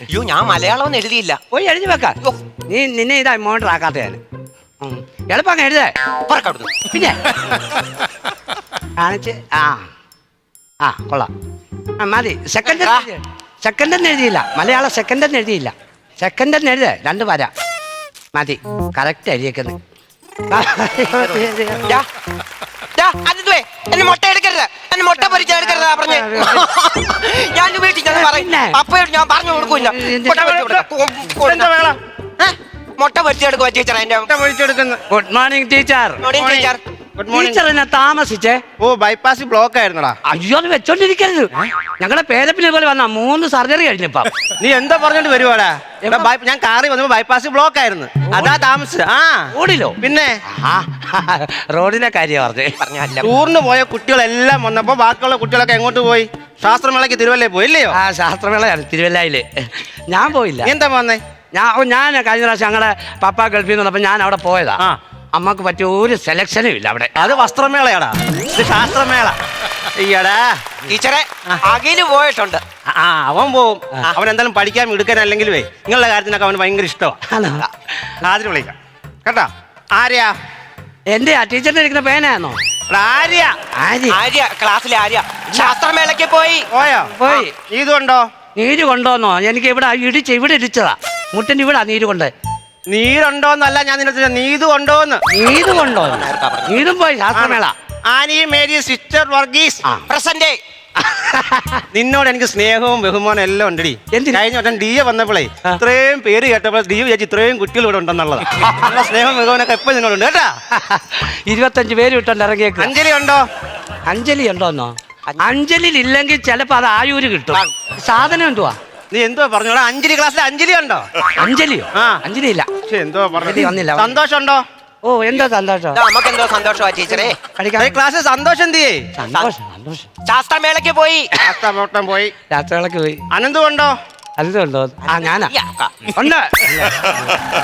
അയ്യോ ഞാൻ മലയാളം ഒന്നും എഴുതിയില്ല പോയി എഴുതി വെക്ക നീ നിന്നെ ഇതാ മോട്ടർ ആക്കാത്ത ഞാൻ എളുപ്പം എഴുതേ പറക്കവിടുന്നു പിന്നെ കാണിച്ച് ആ ആ കൊള്ളാം ആ മതി സെക്കൻഡ് സെക്കൻഡ് എന്ന് എഴുതിയില്ല മലയാളം സെക്കൻഡ് എന്ന് എഴുതിയില്ല സെക്കൻഡ് എന്ന് എഴുതേ രണ്ട് വര മതി കറക്റ്റ് എഴുതിയേക്കുന്നത് എന്നെ മുട്ട എടുക്കരുത് മുട്ട പൊരിച്ച പറഞ്ഞു. ഞാൻ വീട്ടിൽ ചെന്ന് പറയും? അപ്പയോട് ഞാൻ പറഞ്ഞു കൊടുക്കൂല മുട്ട പൊരിച്ച് കൊടുക്ക. കൊ- കൊ- എന്താ വേളം? മുട്ട പൊരിച്ചെടുക്കുക ടീച്ചർ എന്റെ മുട്ട പൊരിച്ചെടുക്കുന്നു. Good morning teacher morning teacher good morning താമസിച്ചേ. ഓ ബൈപ്പാസ് ബ്ലോക്ക് ആയിരുന്നടാ. അയ്യോ അത് വെച്ചോണ്ടിരിക്കരുത്. ഞങ്ങളുടെ പേരപ്പിനെ പോലെ വന്ന മൂന്ന് സർജറി കഴിഞ്ഞപ്പോ. നീ എന്താ പറഞ്ഞോണ്ട് വരുവാടാ? ഞാൻ കാറി വന്നപ്പോ ബൈപ്പാസ് ബ്ലോക്ക് ആയിരുന്നു. അതാ താമസിച്ചത് ആ. ഓടിലോ? പിന്നെ? റോഡിനെ കാര്യം പറഞ്ഞു. പറഞ്ഞല്ല ടൂറിന് പോയ കുട്ടികളെല്ലാം വന്നപ്പോ ബാക്കിയുള്ള കുട്ടികളൊക്കെ എങ്ങോട്ട് പോയി? ശാസ്ത്രമേളയ്ക്ക് തിരുവല്ലേ പോയി ഇല്ലയോ ആ ശാസ്ത്രമേളയാണ് തിരുവല്ലയിൽ. ഞാൻ പോയില്ല. എന്താ വന്നേ? ഞാൻ ഞാൻ കഴിഞ്ഞ പ്രാവശ്യം ഞങ്ങളെ പപ്പ ഗൾഫിൽ നിന്ന് വന്നപ്പോ ഞാൻ അവിടെ പോയതാ. അമ്മയ്ക്ക് പറ്റിയ ഒരു സെലക്ഷനും ഇല്ല അവിടെ. അത് വസ്ത്രമേളയാടാ. ഇത് ശാസ്ത്രമേള. അയ്യടാ ടീച്ചറെ അകിൽ പോയിട്ടുണ്ട്. ആ അവൻ പോവും. അവൻ എന്തായാലും പഠിക്കാൻ മിടുക്കൻ അല്ലെങ്കിൽ നിങ്ങളുടെ കാര്യത്തിനൊക്കെ അവന് ഭയങ്കര ഇഷ്ടമാണ്? ആദ്യം വിളിക്കാം. കേട്ടോ? ആര്യാ? എന്റെ ആ ടീച്ചറിന്റെ ഇരിക്കുന്ന എടാ, ആര്യ? ആര് ആര്യ ക്ലാസ്സിലെ ആര്യ? ശാസ്ത്രമേളയ്ക്ക് പോയി. പോയോ? പോയി. നീ ഇതുണ്ടോ നീര് കൊണ്ടോന്നോ എനിക്ക് ഇവിടെ ഇടിച്ച് ഇവിടെ ഇടിച്ചതാ. മുട്ടിന്റെ ഇവിടെ നീര് കൊണ്ട്. നീരുണ്ടോന്നല്ല ഞാൻ നിന്നെ നീതു ഉണ്ടോന്ന് നീതു കൊണ്ടോ നീതും പോയി ശാസ്ത്രമേള. Annie Mary sister Varghese. Present. നിന്നോട് എനിക്ക് സ്നേഹവും ബഹുമാനവും എല്ലാം ഉണ്ടടി? കഴിഞ്ഞ വട്ടം ഡി എ വന്നപ്പോഴേ ഇത്രയും പേര് കേട്ടപ്പോൾ ഡി വിചാരിച്ചു ഇത്രയും കുട്ടികൾ ഇവിടെ ഉണ്ടെന്നുള്ളത്. നല്ല സ്നേഹവും ബഹുമാനൊക്കെ എപ്പോഴും നിന്നോടുണ്ട്. കേട്ടാ? ഇരുപത്തഞ്ച് പേര് വിട്ടുണ്ട് ഇറങ്ങിയേക്ക്. അഞ്ജലി ഉണ്ടോ? അഞ്ജലി ഉണ്ടോന്നോ? അഞ്ജലിയിൽ ഇല്ലെങ്കിൽ ചിലപ്പോൾ അത് ആയൂര് കിട്ടും. സാധനം എന്തുവാ? നീ എന്തോ പറഞ്ഞോടാ അഞ്ജലി ക്ലാസ്സിൽ അഞ്ജലി ഉണ്ടോ അഞ്ജലിയോ? ആ. അഞ്ജലി ഇല്ല പക്ഷെ എന്തോ അഞ്ജലി വന്നില്ല. സന്തോഷം ഉണ്ടോ ഓ എന്തോ സന്തോഷം? നമുക്ക് എന്തോ സന്തോഷമാ ടീച്ചറെ. ക്ലാസ് ക്ലാസ്സിൽ സന്തോഷം എന്തിയേ സന്തോഷം സന്തോഷം. ശാസ്ത്രമേളയ്ക്ക് പോയി. ആസ്താമോട്ടം പോയി. രാത്രികളൊക്കെ പോയി. അനന്തു ഉണ്ടോ? അതുണ്ടോ ആ ഞാനാ. ഈ അക്ക. ഉണ്ട്.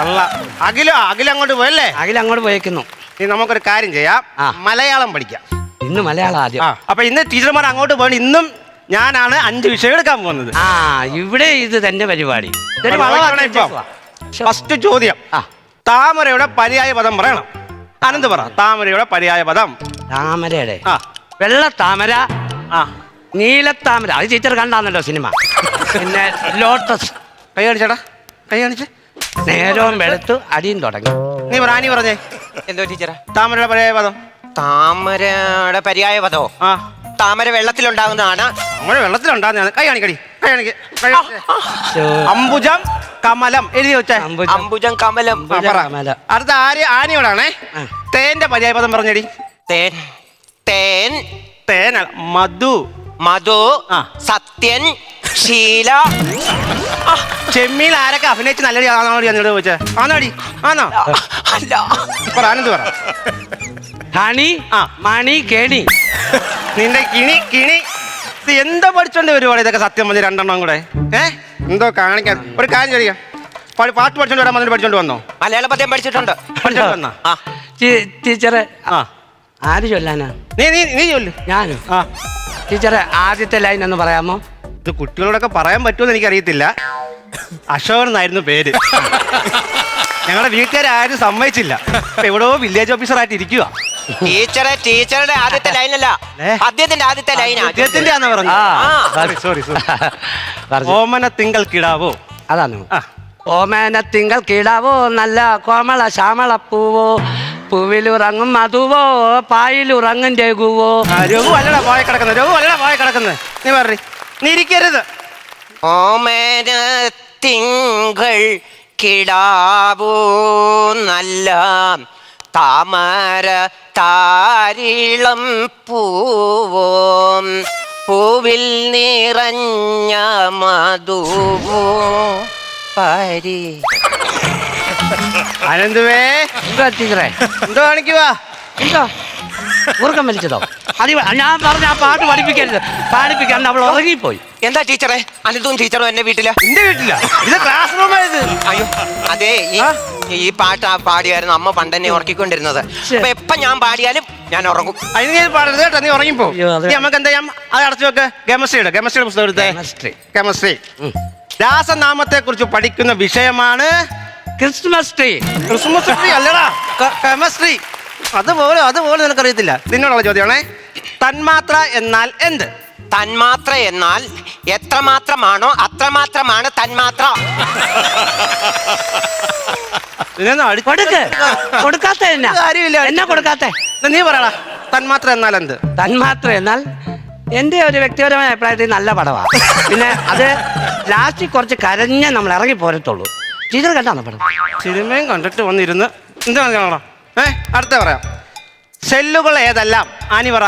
അല്ല അഖിലോ അഖില അങ്ങോട്ട് പോയല്ലേ അഖിൽ അങ്ങോട്ട് പോയേക്കുന്നു. നീ നമുക്കൊരു കാര്യം ചെയ്യാം. ആ. മലയാളം പഠിക്കാം. ഇന്ന് മലയാളം ആദ്യം. ആ. അപ്പൊ ഇന്ന് ടീച്ചർമാർ അങ്ങോട്ട് പോകണം. ഇന്നും ഞാനാണ് അഞ്ച് വിഷയം എടുക്കാൻ പോകുന്നത്. ആ ഇവിടെ ഇത് തന്നെ പരിപാടി. ഇതൊരു അപ്പൊ ഇപ്പം. ഫസ്റ്റ് ചോദ്യം. ആ. താമരയുടെ പര്യായ പദം പറയണം. അനന്ത് പറ. താമരയുടെ പര്യായ പദം. താമരയുടെ? ആ. വെള്ള താമര ആ. നീലത്താമര അത് ടീച്ചർ കണ്ടാന്നല്ലോ സിനിമ. പിന്നെ ലോട്ടസ് കൈ കാണിച്ചടാ കൈ കാണിച്ച്. നേരവും വെളുത്തു അടിയും തുടങ്ങി. നീ പറ ആനി പറഞ്ഞേ. എന്തോ ടീച്ചറെ താമരയുടെ പര്യായ പദം. താമരയുടെ പര്യായ പദോ ആ. താമര വെള്ളത്തിലുണ്ടാകുന്നതാണ് താമര ഞാൻ കൈ കാണിക്കടി കൈ കാണിക്ക കൈ കാണിക്ക്. അംബുജം കമലം എഴുതി വെച്ചേ. അമ്പുജം. അംബുജം കമലം. ആ, പറ. കമല. അടുത്ത ആര് ആനയോടാണേ ആ. തേന്റെ പര്യായ പദം പറഞ്ഞടി. തേൻ തേൻ. തേന മധു. മധു ആ. സത്യൻ ശീല ചെമ്മീൽ ആരൊക്കെ അഭിനയിച്ച് നല്ല ആണോടി എന്നോട് ചോദിച്ചേ. ആണോടി ആണോ? അല്ല. പറ ആനന്ദ് പറ. ഹണി ആ. മണി കേണി. നിന്റെ കിണി കിണി. ഇത് എന്താ പഠിച്ചോണ്ട് വരുവാണ് ഇതൊക്കെ സത്യം പറഞ്ഞ് രണ്ടെണ്ണം കൂടെ. ഏ? എന്തോ കാണിക്കാൻ ഒരു കാര്യം ചെയ്യാം പാ- പാട്ട് പഠിച്ചോണ്ട് വരാൻ വന്നിട്ട് പഠിച്ചോണ്ട് വന്നോ? മലയാള പദ്യം പഠിച്ചിട്ടുണ്ട്. പഠിച്ചോണ്ട് വന്നാ? ആ. ടീ- ടീച്ചറെ ആ. ആര് ചൊല്ലാനാ? നീ നീ നീ ചൊല്ലു. ഞാനോ? ആ. ടീച്ചറെ ആദ്യത്തെ ലൈൻ ഒന്ന് പറയാമോ? ഇത് കുട്ടികളോടൊക്കെ പറയാൻ പറ്റുമെന്ന് എനിക്കറിയത്തില്ല. അശോകൻ എന്നായിരുന്നു പേര്. ഞങ്ങളുടെ വീട്ടുകാരും സമ്മതിച്ചില്ല. ഇപ്പൊ എവിടെയോ വില്ലേജ് ഓഫീസറായിട്ട് ഇരിക്കുക ടീച്ചറെ ടീച്ചറുടെ ആദ്യത്തെ ലൈനല്ല. അദ്ദേഹത്തിന്റെ ആദ്യത്തെ ലൈനാ. അദ്ദേഹത്തിന്റെ പറഞ്ഞു. Sorry sorry. ഓമന തിങ്കൾ കിടാവോ? അതാണ്. ഓമന തിങ്കൾ കിടാവോ? നല്ല കോമള ശ്യാമള പൂവോ? പൂവിലുറങ്ങും മധുവോ? പായിലുറങ്ങും രഘുവോ? രഘു അല്ലട പോയ കിടക്കുന്നത് രഘു അല്ലട പോയ കിടക്കുന്നത് നീ പറഞ്ഞു നീ ഇരിക്കരുത്. ഓമന തിങ്കൾ കിടാവോ? നല്ല താമര താരിളം പൂവോം പൂവിൽ നിറഞ്ഞ മധുവോ പരി. അനന്തുവേ എന്താ ടീച്ചറെ? എന്തോ കാണിക്കുവാ? എന്തോ? ഊർക്കം വലിച്ചതോ? അത് ഞാൻ പറഞ്ഞ ആ പാട്ട് പഠിപ്പിക്കരുത്. പാടിപ്പിക്കാണ്ട് അവൾ ഉറങ്ങിപ്പോയി. എന്താ ടീച്ചറെ? അനിതും ടീച്ചറും എന്റെ വീട്ടിൽ? എന്റെ വീട്ടില? ഇത് ക്ലാസ് റൂമായത് അയ്യോ അതെ ഈ ഈ പാട്ട് ആ പാടിയായിരുന്നു അമ്മ പണ്ട് എന്നെ ഉറക്കിക്കൊണ്ടിരുന്നത്. അപ്പൊ എപ്പൊ ഞാൻ പാടിയാലും ഞാൻ ഉറങ്ങും. അതിന് പാടരുത് കേട്ടോ നീ ഉറങ്ങിപ്പോ. നീ നമുക്ക് എന്താ ചെയ്യാം അത് അടച്ചു വെക്ക്. കെമിസ്ട്രി കെമിസ്ട്രിയുടെ പുസ്തകം എടുത്തേ. കെമിസ്ട്രി. രാസനാമത്തെ കുറിച്ച് പഠിക്കുന്ന വിഷയമാണ് ക്രിസ്മസ് ട്രീ ക്രിസ്മസ് ട്രീ അല്ലടാ കെമിസ്ട്രി അതുപോലെ അതുപോലെ നിനക്കറിയത്തില്ല. നിന്നോടുള്ള ചോദ്യമാണേ തന്മാത്ര എന്നാൽ എന്ത്? തന്മാത്ര എന്നാൽ എത്രമാത്രമാണോ അത്രമാത്രമാണ് തന്മാത്ര. കൊടുക്ക്. കൊടുക്കാത്ത എന്നാ? കാര്യമില്ല. എന്നാ കൊടുക്കാത്ത? എന്നാ നീ പറയടാ. തന്മാത്ര എന്നാൽ എന്ത് തന്മാത്ര എന്നാൽ എന്റെ ഒരു വ്യക്തിപരമായ അഭിപ്രായത്തിൽ നല്ല പടമാണ് പിന്നെ അത് ലാസ്റ്റിൽ കുറച്ച് കരഞ്ഞ നമ്മൾ ഇറങ്ങി പോരത്തുള്ളൂ. ടീച്ചർ കണ്ടാണ് പടം? സിനിമയും കണ്ടിട്ട് വന്നിരുന്ന് എന്താ കാണണം ഏ അടുത്ത പറയാം. സെല്ലുകൾ ഏതെല്ലാം? ആനി പറ.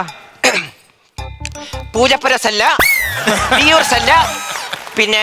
പൂജപ്പുര സെല്ല സെല്ല പിന്നെ